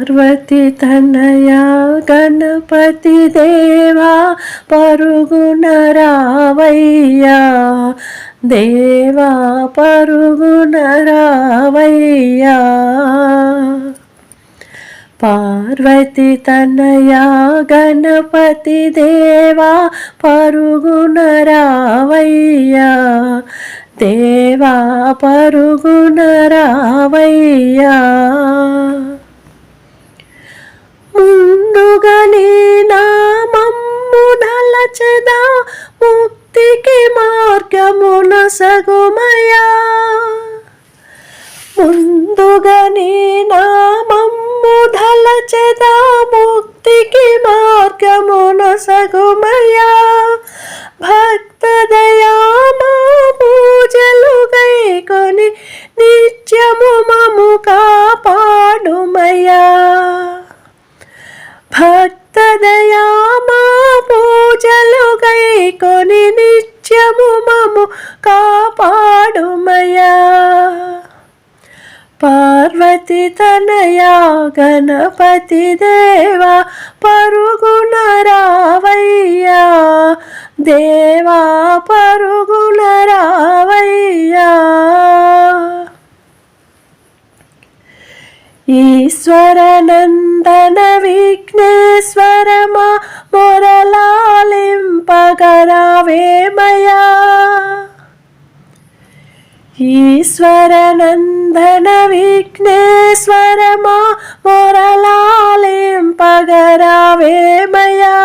పార్వతి తనయా గణపతి దేవా పరుగున రావయ్యా. దేవా పరుగున రావయ్యా. పార్వతి తనయా గణపతి దేవా పరుగున రావయ్యా. దేవా పరుగున రావయ్యా. ముందుగా నీ నామమ్ము నలచెదా ముక్తికి మార్గమున సగుమయా. ముందుగా నీ నామమ్ము ధలచెదా ముక్తికి మార్గమున సగుమయా. భక్త దయామా పూజలు గైకొని నిత్యము మము కాపాడుమయా. భక్తదయా మా పూజలు గైకొని నిత్యము మము కాపాడుమయా. పార్వతి తనయా గణపతి దేవా పరుగున రావయ్యా. దేవా పరుగున రావయ్యా. ఈశ్వరనందన విఘ్నేశ్వరమా మొరలాలింపగరావేమయా ఈశ్వరనందన విఘ్నేశ్వరమా మొరలాలింపగరావేమయా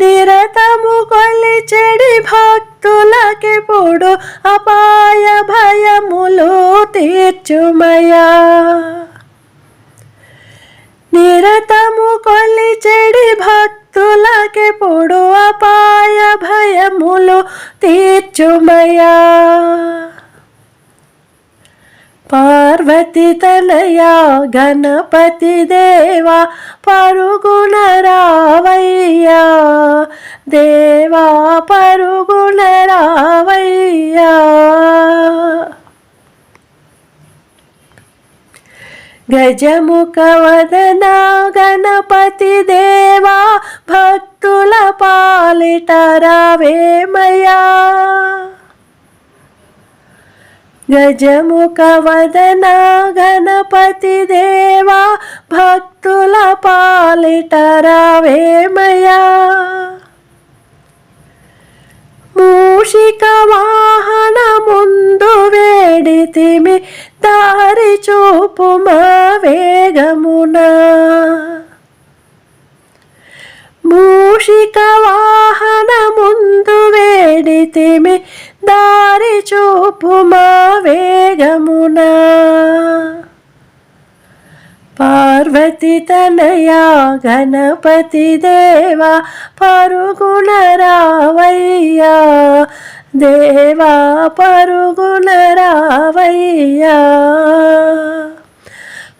నిరతము కొలిచెడి భక్తులకెప్పుడు అపాయ భయములు తీర్చుమయా తీర్చుమయా పార్వతి తనయా గణపతి దేవా పరుగున రావయ్యా గజముఖ వదన గణపతి దేవా భక్తుల పాలిట రావేమయా గజముఖ వదన గణపతి దేవా భక్తుల పాలిట రావేమయా మూషికవా వేడితిమి దారి చూపుమా వేగమున. మూషిక వాహన ముందు వేడితిమి దారి చూపుమా వేగమున. పార్వతి తనయా గణపతి దేవా పరుగుణ రావయ్యా దేవా పరుగుల రావయ్యా.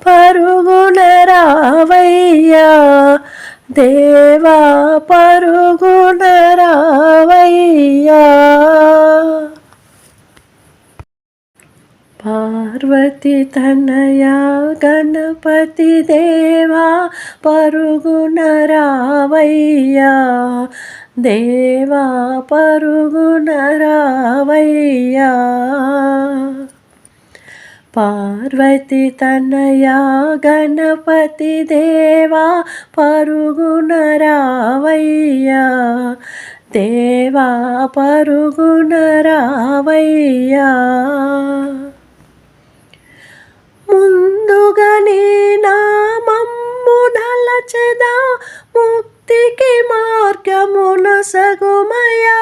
పరుగుల రావయ్యా. దేవా పరుగుల రావయ్యా. పార్వతి తనయా గణపతి దేవా పరుగున రావయ్యా. దేవా పరుగున రావయ్యా. పార్వతి తనయా గణపతి దేవా పరుగున రావయ్యా. దేవా పరుగున రావయ్యా. ముందుగా నీ నామం నలచెదా ముక్తికి మార్గమున సగుమయా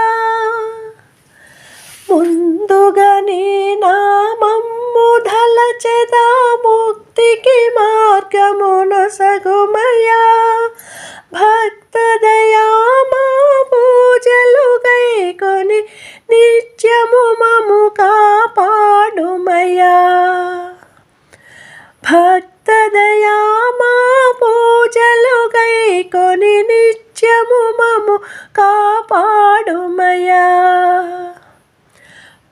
ముందుగా నీ నామమ్ము ధలచెదా? ముక్తికి మార్గమున సగుమయా భక్తదయ కాపాడుమయా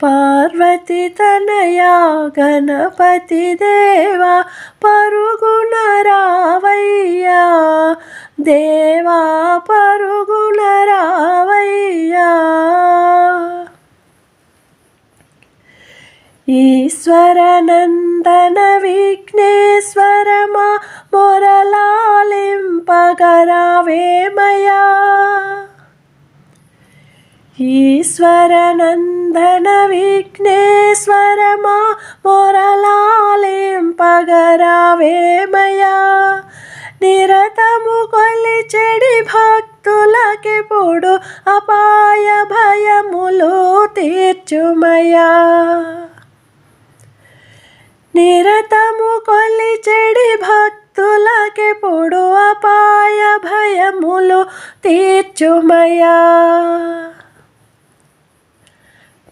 పార్వతి తనయా గణపతి దేవా పరుగున రావయ్యా. దేవా పరుగున రావయ్యా. ఈశ్వరనందన విఘ్నేశ్వరమా మొరలాలింపగరావేమయా ఈశ్వరనందన విఘ్నేశ్వరమా మొరలాలింపగరావేమయా నిరతము కొలిచెడి భక్తులకెప్పుడు అపాయ భయములు తీర్చుమయా నిరతము కొలిచెడి భక్తులకెప్పుడు అపాయ భయములు తీర్చుమయా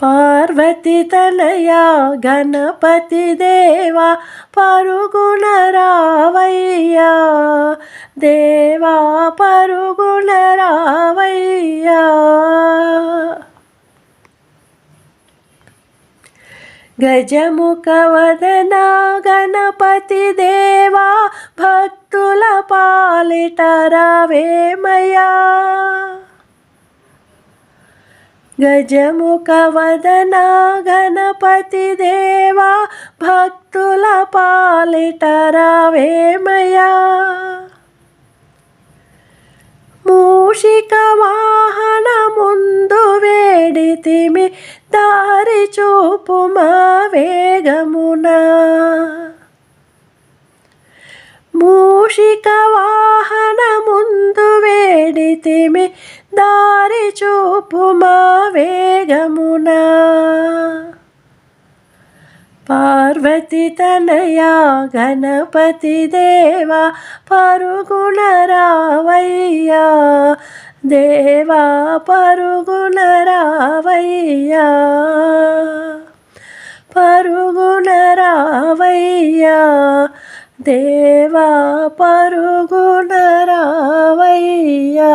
పార్వతి తనయా గణపతి దేవా పరుగుణ రావయ్యా. దేవా పరుగుణ రావయ్యా. గజముఖవదనా గణపతి దేవా భక్తుల పాలిట రావేమయా గజముఖ వదన గణపతి దేవా భక్తుల పాలిట రావేమయా మూషిక వాహన ముందు వేడితిమి దారి చూపుమా వేగమునా? మూషిక వాహన ముందు వేడితిమి దారి చూపుమా వేగమున. పార్వతి తనయా గణపతి దేవా పరుగుణ రావయ్యా దేవా పరుగుణ రావయ్యా పరుగుణ రావయ్యా దేవా పరుగున రావయ్యా.